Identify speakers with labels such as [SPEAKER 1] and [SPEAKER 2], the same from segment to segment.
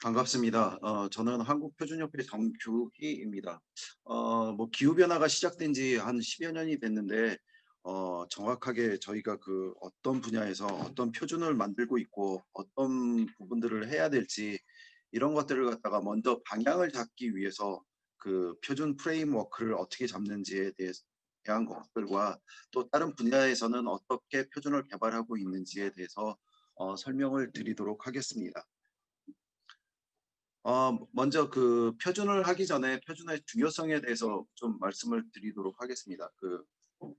[SPEAKER 1] 반갑습니다. 어, 저는 한국표준협회 정규희입니다. 어, 뭐 기후변화가 시작된 지 한 10여 년이 됐는데, 어, 정확하게 저희가 그 어떤 분야에서 어떤 표준을 만들고 있고 어떤 부분들을 해야 될지 이런 것들을 갖다가 먼저 방향을 잡기 위해서 그 표준 프레임워크를 어떻게 잡는지에 대한 것들과 또 다른 분야에서는 어떻게 표준을 개발하고 있는지에 대해서 어, 설명을 드리도록 하겠습니다. 어, 먼저 그 표준을 하기 전에 표준의 중요성에 대해서 좀 말씀을 드리도록 하겠습니다. 그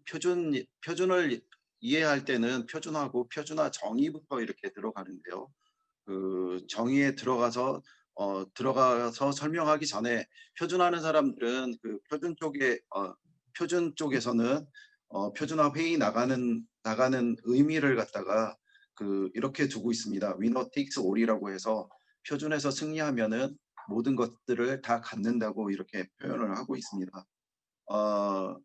[SPEAKER 1] 표준 표준을 이해할 때는 표준하고 표준화 정의부터 이렇게 들어가는데요. 그 정의에 들어가서 어, 들어가서 설명하기 전에 표준하는 사람들은 그 표준 쪽에 어, 표준 쪽에서는 어, 표준화 회의 나가는 나가는 의미를 갖다가 그 이렇게 두고 있습니다. 위너 틱스 올이라고 해서 표준에서 승리하면은 모든 것들을 다 갖는다고 이렇게 표현을 하고 있습니다. 어,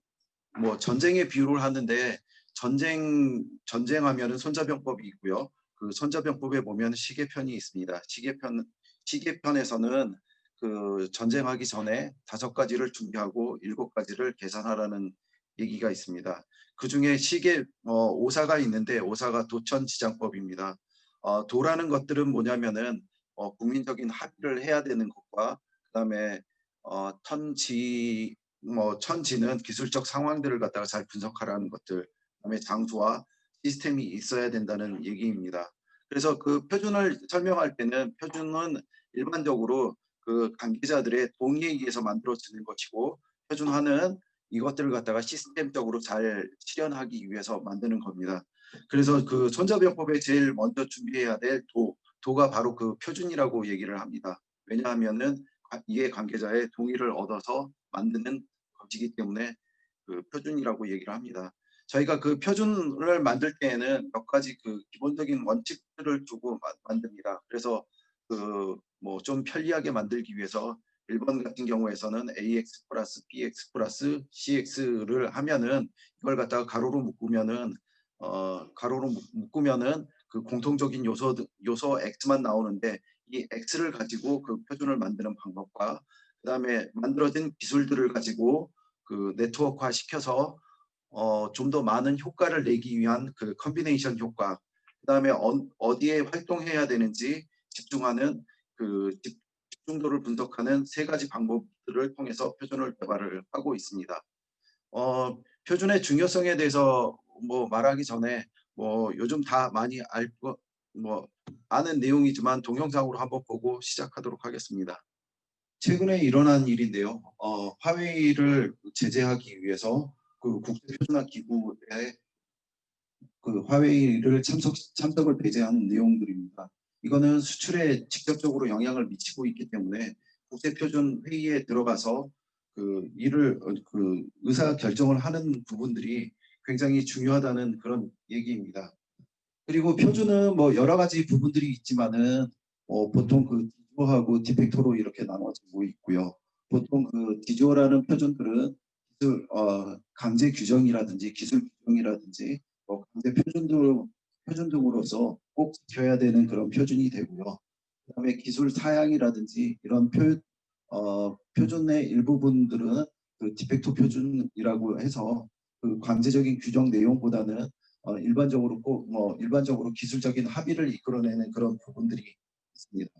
[SPEAKER 1] 뭐 전쟁의 비유를 하는데 전쟁 전쟁하면은 손자병법이 있고요. 그 손자병법에 보면 시계편이 있습니다. 시계편 시계편에서는 그 전쟁하기 전에 다섯 가지를 준비하고 일곱 가지를 계산하라는 얘기가 있습니다. 그 중에 시계 어, 오사가 있는데 오사가 도천지장법입니다. 어, 도라는 것들은 뭐냐면은 어, 국민적인 합의를 해야 되는 것과 그다음에 어, 천지 뭐 천지는 기술적 상황들을 갖다가 잘 분석하라는 것들 그다음에 장소와 시스템이 있어야 된다는 얘기입니다. 그래서 그 표준을 설명할 때는 표준은 일반적으로 그 관계자들의 동의에 의해서 만들어지는 것이고 표준화는 이것들을 갖다가 시스템적으로 잘 실현하기 위해서 만드는 겁니다. 그래서 그 손자병법에 제일 먼저 준비해야 될 도, 도가 바로 그 표준이라고 얘기를 합니다. 왜냐하면은 이해 관계자의 동의를 얻어서 만드는 것이기 때문에 그 표준이라고 얘기를 합니다. 저희가 그 표준을 만들 때에는 몇 가지 그 기본적인 원칙들을 두고 만듭니다. 그래서 그 뭐 좀 편리하게 만들기 위해서 1번 같은 경우에서는 AX 플러스 BX 플러스 CX를 하면은 이걸 갖다가 가로로 묶으면은 어 가로로 묶으면은 그 공통적인 요소 요소 X만 나오는데 이 X를 가지고 그 표준을 만드는 방법과 그 다음에 만들어진 기술들을 가지고 그 네트워크화 시켜서 어, 좀 더 많은 효과를 내기 위한 그 컨비네이션 효과 그 다음에 어, 디에 활동해야 되는지 집중하는 그 집중도를 분석하는 세 가지 방법들을 통해서 표준을 개발을 하고 있습니다. 어, 표준의 중요성에 대해서 뭐 말하기 전에 뭐 요즘 다 많이 알고 뭐 아는 내용이지만 동영상으로 한번 보고 시작하도록 하겠습니다. 최근에 일어난 일인데요. 어, 화웨이를 제재하기 위해서 그 국제표준화 기구에 그 화웨이를 참석 참석을 배제하는 내용들입니다. 이거는 수출에 직접적으로 영향을 미치고 있기 때문에 국제표준 회의에 들어가서 그 일을 어, 그 의사 결정을 하는 부분들이 굉장히 중요하다는 그런 얘기입니다. 그리고 표준은 뭐 여러 가지 부분들이 있지만은 어, 보통 그 디조하고 디펙토로 이렇게 나눠지고 있고요. 보통 그 디조라는 표준들은 기술 어, 강제 규정이라든지 기술 규정이라든지 뭐 강제 표준도 표준 등으로서 꼭 지켜야 되는 그런 표준이 되고요. 그다음에 기술 사양이라든지 이런 표 어, 표준의 일부분들은 그 디펙토 표준이라고 해서 그 강제적인 규정 내용보다는 어, 일반적으로 꼭 뭐 일반적으로 기술적인 합의를 이끌어내는 그런 부분들이 있습니다.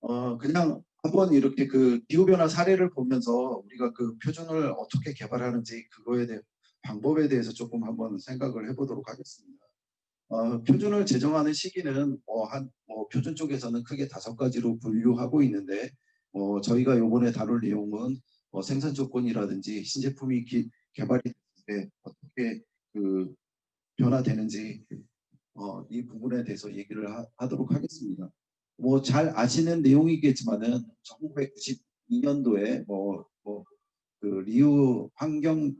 [SPEAKER 1] 어, 그냥 한번 이렇게 그 기후변화 사례를 보면서 우리가 그 표준을 어떻게 개발하는지 그거에 대해 방법에 대해서 조금 한번 생각을 해보도록 하겠습니다. 어, 표준을 제정하는 시기는 뭐 한 뭐 표준 쪽에서는 크게 다섯 가지로 분류하고 있는데 어, 저희가 요번에 다룰 내용은 뭐 생산 조건이라든지 신제품이 기, 개발이 됐을 때 어떻게 그 변화되는지 어, 이 부분에 대해서 얘기를 하, 도록 하겠습니다. 뭐 잘 아시는 내용이겠지만은 1992년도에 뭐 뭐 그 리우 환경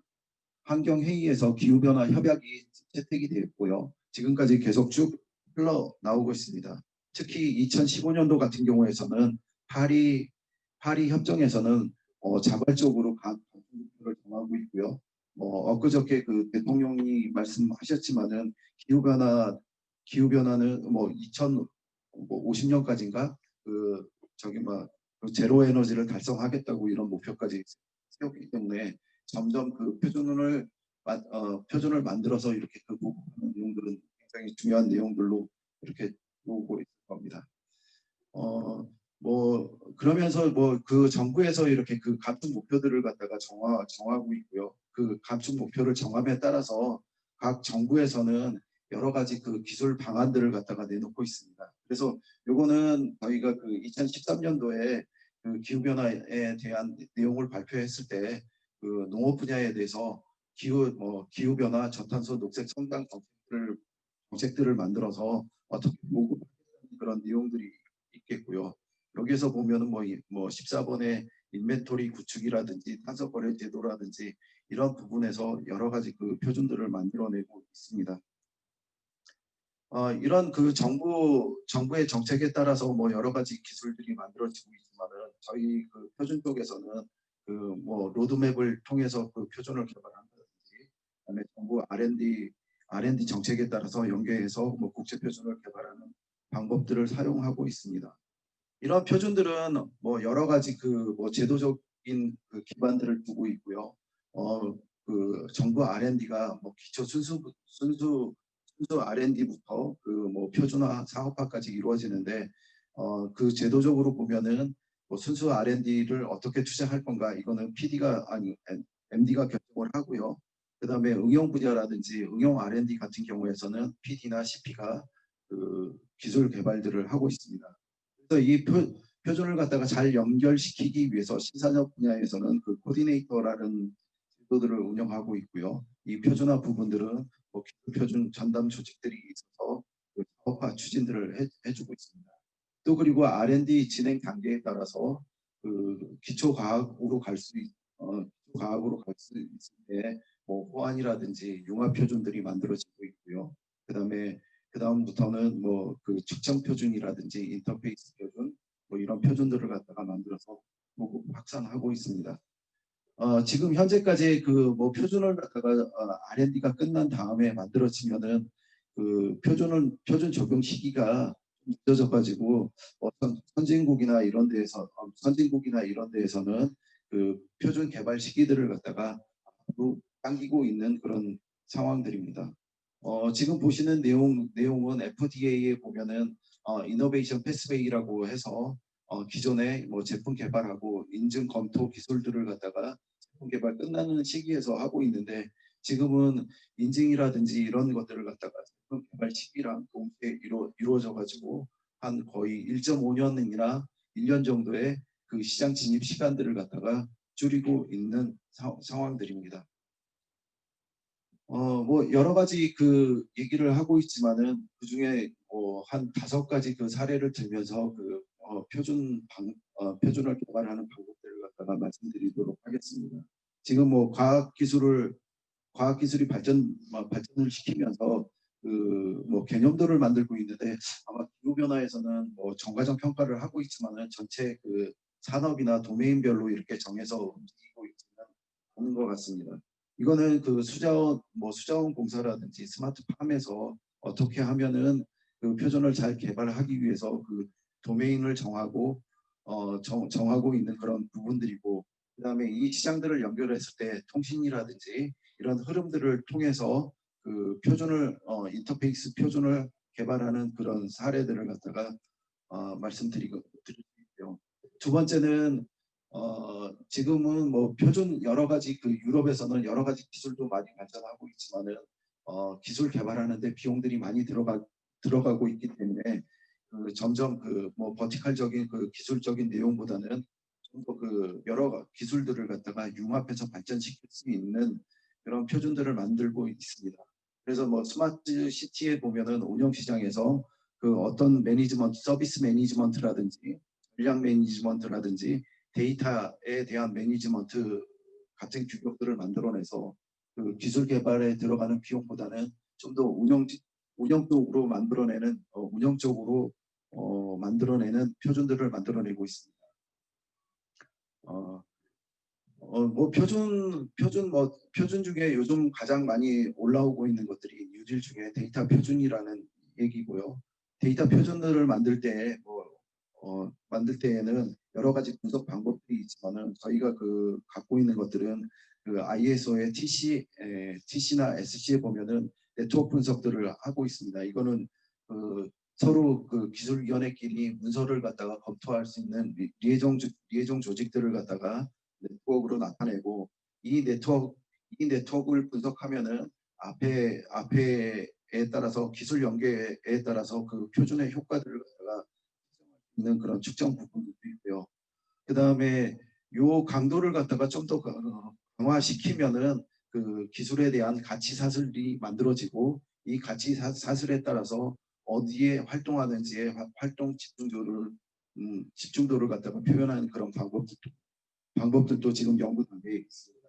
[SPEAKER 1] 환경 회의에서 기후 변화 협약이 채택이 되었고요. 지금까지 계속 쭉 흘러 나오고 있습니다. 특히 2015년도 같은 경우에서는 파리 파리 협정에서는 어, 자발적으로 각 목표를 정하고 있고요. 뭐 엊그저께 그 대통령이 말씀하셨지만은 기후 변화 기후 변화는 뭐 2000, 뭐 50년까지인가 그 저기 뭐 제로 에너지를 달성하겠다고 이런 목표까지 세웠기 때문에 점점 그 표준을 마- 어, 표준을 만들어서 이렇게 그 보고하는 내용들은 굉장히 중요한 내용들로 이렇게 오고 있을 겁니다. 어, 뭐 그러면서 뭐 그 정부에서 이렇게 그 감축 목표들을 갖다가 정하 정하고 있고요. 그 감축 목표를 정함에 따라서 각 정부에서는 여러 가지 그 기술 방안들을 갖다가 내놓고 있습니다. 그래서 요거는 저희가 그 2013년도에 그 기후 변화에 대한 내용을 발표했을 때 그 농업 분야에 대해서 기후 뭐 기후 변화, 저탄소, 녹색 성장 정책들을 정책들을 만들어서 어떻게 보고 그런 내용들이 있겠고요. 여기에서 보면은 뭐, 이- 뭐 14번의 인벤토리 구축이라든지 탄소 거래 제도라든지 이런 부분에서 여러 가지 그 표준들을 만들어내고 있습니다. 어, 이런 그 정부 정부의 정책에 따라서 뭐 여러 가지 기술들이 만들어지고 있지만은 저희 그 표준 쪽에서는 그 뭐 로드맵을 통해서 그 표준을 개발한다든지 그다음에 정부 R&D R&D 정책에 따라서 연계해서 뭐 국제 표준을 개발하는 방법들을 사용하고 있습니다. 이런 표준들은 뭐 여러 가지 그 뭐 제도적인 그 기반들을 두고 있고요. 어 그 정부 R&D가 뭐 기초 순수 순수 순수 R&D부터 그 뭐 표준화 사업화까지 이루어지는데 어 그 제도적으로 보면은 뭐 순수 R&D를 어떻게 투자할 건가 이거는 PD가 아니 MD가 결정을 하고요. 그다음에 응용 분야라든지 응용 R&D 같은 경우에서는 PD나 CP가 그 기술 개발들을 하고 있습니다. 이 표, 표준을 갖다가 잘 연결시키기 위해서 신산업 분야에서는 그 코디네이터라는 제도들을 운영하고 있고요. 이 표준화 부분들은 뭐 표준 전담 조직들이 있어서 그 사업화 추진들을 해, 해주고 있습니다. 또 그리고 R&D 진행 단계에 따라서 그 기초 과학으로 갈수 어, 기초 과학으로 갈 수 있을 때뭐 호환이라든지 융합 표준들이 만들어지고 있고요. 그다음에 그 다음부터는 뭐 그 측정 표준이라든지 인터페이스 뭐 이런 표준들을 갖다가 만들어서 보고 확산하고 있습니다. 어, 지금 현재까지 그 뭐 표준을 갖다가 어, R&D가 끝난 다음에 만들어지면은 그 표준은 표준 적용 시기가 좀 늦어져 가지고 어떤 선진국이나 이런 데에서 어, 선진국이나 이런 데에서는 그 표준 개발 시기들을 갖다가 당기고 있는 그런 상황들입니다. 어, 지금 보시는 내용 내용은 FDA에 보면은 어, 이노베이션 패스웨이라고 해서 어, 기존에 뭐 제품 개발하고 인증 검토 기술들을 갖다가 제품 개발 끝나는 시기에서 하고 있는데 지금은 인증이라든지 이런 것들을 갖다가 제품 개발 시기랑 동시에 이루, 이루어져 가지고 한 거의 1.5년이나 1년 정도의 그 시장 진입 시간들을 갖다가 줄이고 있는 사- 상황들입니다. 어, 뭐 여러 가지 그 얘기를 하고 있지만은 그 중에 뭐 한 다섯 가지 그 사례를 들면서 그 어, 표준 방, 어, 표준을 개발하는 방법들을 갖다가 말씀드리도록 하겠습니다. 지금 뭐 과학 기술을 과학 기술이 발전 뭐 발전을 시키면서 그 뭐 개념도를 만들고 있는데 아마 기후 변화에서는 뭐 정과정 평가를 하고 있지만은 전체 그 산업이나 도메인별로 이렇게 정해서 움직이고 있지는 않은 것 같습니다. 이거는 그 수자원 뭐 수자원 공사라든지 스마트팜에서 어떻게 하면은 그 표준을 잘 개발하기 위해서 그 도메인을 정하고 어 정, 정하고 있는 그런 부분들이고 그다음에 이 시장들을 연결했을 때 통신이라든지 이런 흐름들을 통해서 그 표준을 어 인터페이스 표준을 개발하는 그런 사례들을 갖다가 어 말씀드리고 드리고요. 두 번째는 어, 지금은 뭐 표준 여러 가지 그 유럽에서는 여러 가지 기술도 많이 발전하고 있지만은 어, 기술 개발하는데 비용들이 많이 들어가 들어가고 있기 때문에 그 점점 그 뭐 버티컬적인 그 기술적인 내용보다는 좀 더 그 여러 기술들을 갖다가 융합해서 발전시킬 수 있는 그런 표준들을 만들고 있습니다. 그래서 뭐 스마트 시티에 보면은 운영 시장에서 그 어떤 매니지먼트 서비스 매니지먼트라든지 전략 매니지먼트라든지 데이터에 대한 매니지먼트 같은 규격들을 만들어내서 그 기술 개발에 들어가는 비용보다는 좀 더 운영 운영적으로 만들어내는 어, 운영적으로 어, 만들어내는 표준들을 만들어내고 있습니다. 어, 어, 뭐 표준 표준 뭐 표준 중에 요즘 가장 많이 올라오고 있는 것들이 뉴딜 중에 데이터 표준이라는 얘기고요. 데이터 표준들을 만들 때 뭐, 어, 만들 때에는 여러 가지 분석 방법들이 있지만은 저희가 그 갖고 있는 것들은 그 ISO의 TC, 에, TC나 SC에 보면은 네트워크 분석들을 하고 있습니다. 이거는 그 서로 그 기술위원회끼리 문서를 갖다가 검토할 수 있는 리- 리에종 조- 리에종 조직들을 갖다가 네트워크로 나타내고 이 네트워크 이 네트워크를 분석하면은 앞에 앞에에 따라서 기술 연계에 따라서 그 표준의 효과들을 갖다가 있는 그런 측정 부분들도 있고요. 그 다음에 요 강도를 갖다가 좀 더 강화시키면은 그 기술에 대한 가치 사슬이 만들어지고 이 가치 사- 사슬에 따라서 어디에 활동하는지의 화- 활동 집중도를 음, 집중도를 갖다가 표현하는 그런 방법들도 방법들도 지금 연구 단계에 있습니다.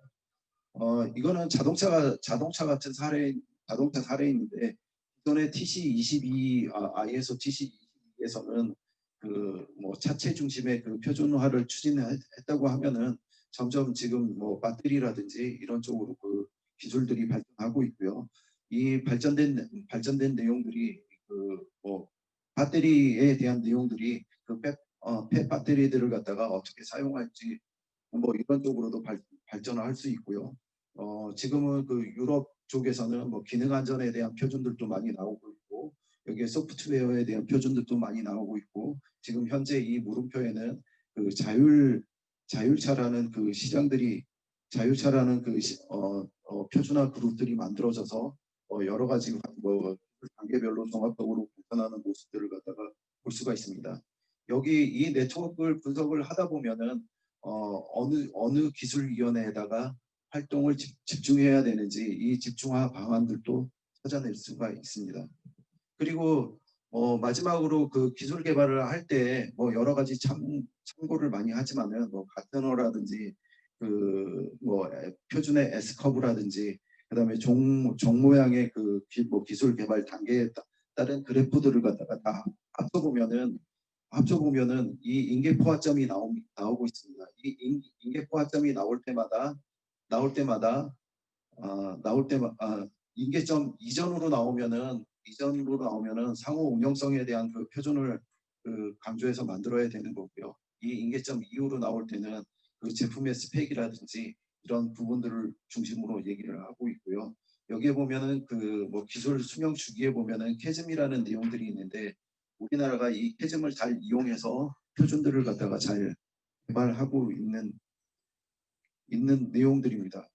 [SPEAKER 1] 어 이거는 자동차가 자동차 같은 사례 자동차 사례인데 기존의 TC22 아, ISO TC22에서는 그 뭐 차체 중심의 그 표준화를 추진했다고 하면은 점점 지금 뭐 배터리라든지 이런 쪽으로 그 기술들이 발전하고 있고요. 이 발전된 발전된 내용들이 그뭐 배터리에 대한 내용들이 그 백, 어, 폐 배터리들을 갖다가 어떻게 사용할지 뭐 이런 쪽으로도 발, 발전을 할 수 있고요. 어, 지금은 그 유럽 쪽에서는 뭐 기능 안전에 대한 표준들도 많이 나오고 있고 여기에 소프트웨어에 대한 표준들도 많이 나오고 있고 지금 현재 이 물음표에는 그 자율 자율차라는 그 시장들이 자율차라는 그 시- 어, 어, 표준화 그룹들이 만들어져서 어, 여러 가지 뭐 단계별로 종합적으로 발전하는 모습들을 갖다가 볼 수가 있습니다. 여기 이 네트워크를 분석을 하다 보면은 어, 어느 어느 기술위원회에다가 활동을 집, 집중해야 되는지 이 집중화 방안들도 찾아낼 수가 있습니다. 그리고 어, 마지막으로 그 기술 개발을 할 때 뭐 여러 가지 참, 참고를 많이 하지만은 뭐 가트너라든지 그 뭐 표준의 S 커브라든지 그다음에 종, 종 모양의 그 기, 뭐 기술 개발 단계에 따- 따른 그래프들을 갖다가 다 합쳐 보면은 합쳐 보면은 이 인계 포화점이 나오, 나오고 있습니다. 이 인, 인계 포화점이 나올 때마다 나올 때마다 아, 나올 때마다 아, 인계점 이전으로 나오면은 이전으로 나오면은 상호 운영성에 대한 그 표준을 그 강조해서 만들어야 되는 거고요. 이 인계점 이후로 나올 때는 그 제품의 스펙이라든지 이런 부분들을 중심으로 얘기를 하고 있고요. 여기에 보면은 그 뭐 기술 수명 주기에 보면은 캐즘이라는 내용들이 있는데 우리나라가 이 캐즘을 잘 이용해서 표준들을 갖다가 잘 개발하고 있는 있는 내용들입니다.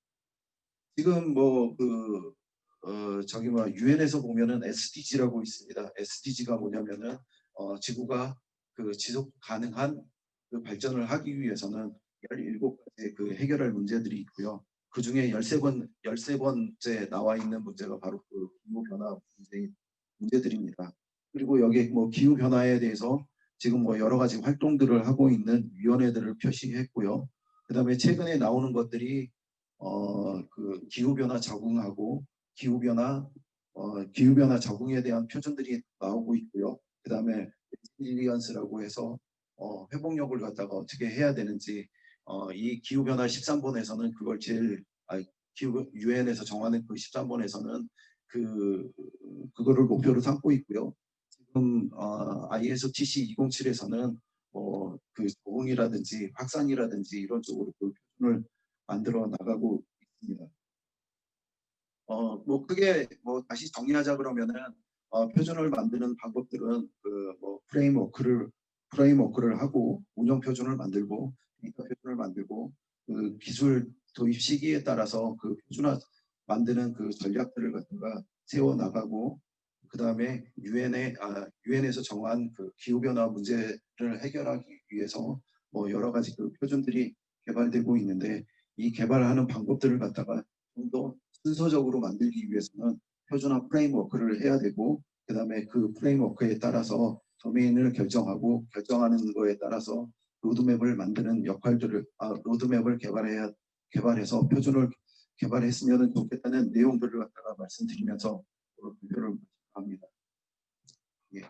[SPEAKER 1] 지금 뭐그 어, 저기 뭐 유엔에서 보면은 SDG라고 있습니다. SDG가 뭐냐면은 어, 지구가 그 지속 가능한 그 발전을 하기 위해서는 17가지 그 해결할 문제들이 있고요. 그 중에 13번 13번째 나와 있는 문제가 바로 그 기후 변화 문제 문제들입니다. 그리고 여기 뭐 기후 변화에 대해서 지금 뭐 여러 가지 활동들을 하고 있는 위원회들을 표시했고요. 그 다음에 최근에 나오는 것들이 어 그 기후 변화 적응하고 기후 변화 어 기후 변화 적응에 대한 표준들이 나오고 있고요. 그 다음에 레질리언스라고 해서 어 회복력을 갖다가 어떻게 해야 되는지 어 이 기후 변화 13번에서는 그걸 제일 아 기후 유엔에서 정하는 그 13번에서는 그 그거를 목표로 삼고 있고요. 지금 어 ISO TC 207에서는 뭐그 적응이라든지 확산이라든지 이런 쪽으로 그 표준을 만들어 나가고 있습니다. 어, 뭐 크게 뭐 다시 정리하자 그러면은 어, 표준을 만드는 방법들은 그 뭐 프레임워크를 프레임워크를 하고 운영 표준을 만들고 표준을 만들고 그 기술 도입 시기에 따라서 그 표준화 만드는 그 전략들을 갖다가 세워 나가고 그 다음에 유엔에 아 유엔에서 정한 그 기후 변화 문제를 해결하기 위해서 뭐 여러 가지 그 표준들이 개발되고 있는데 이 개발하는 방법들을 갖다가 좀 더 순서적으로 만들기 위해서는 표준화 프레임워크를 해야 되고 그 다음에 그 프레임워크에 따라서 도메인을 결정하고 결정하는 거에 따라서 로드맵을 만드는 역할들을 아, 로드맵을 개발해야 개발해서 표준을 개발했으면 좋겠다는 내용들을 갖다가 말씀드리면서 오늘 발표를 합니다.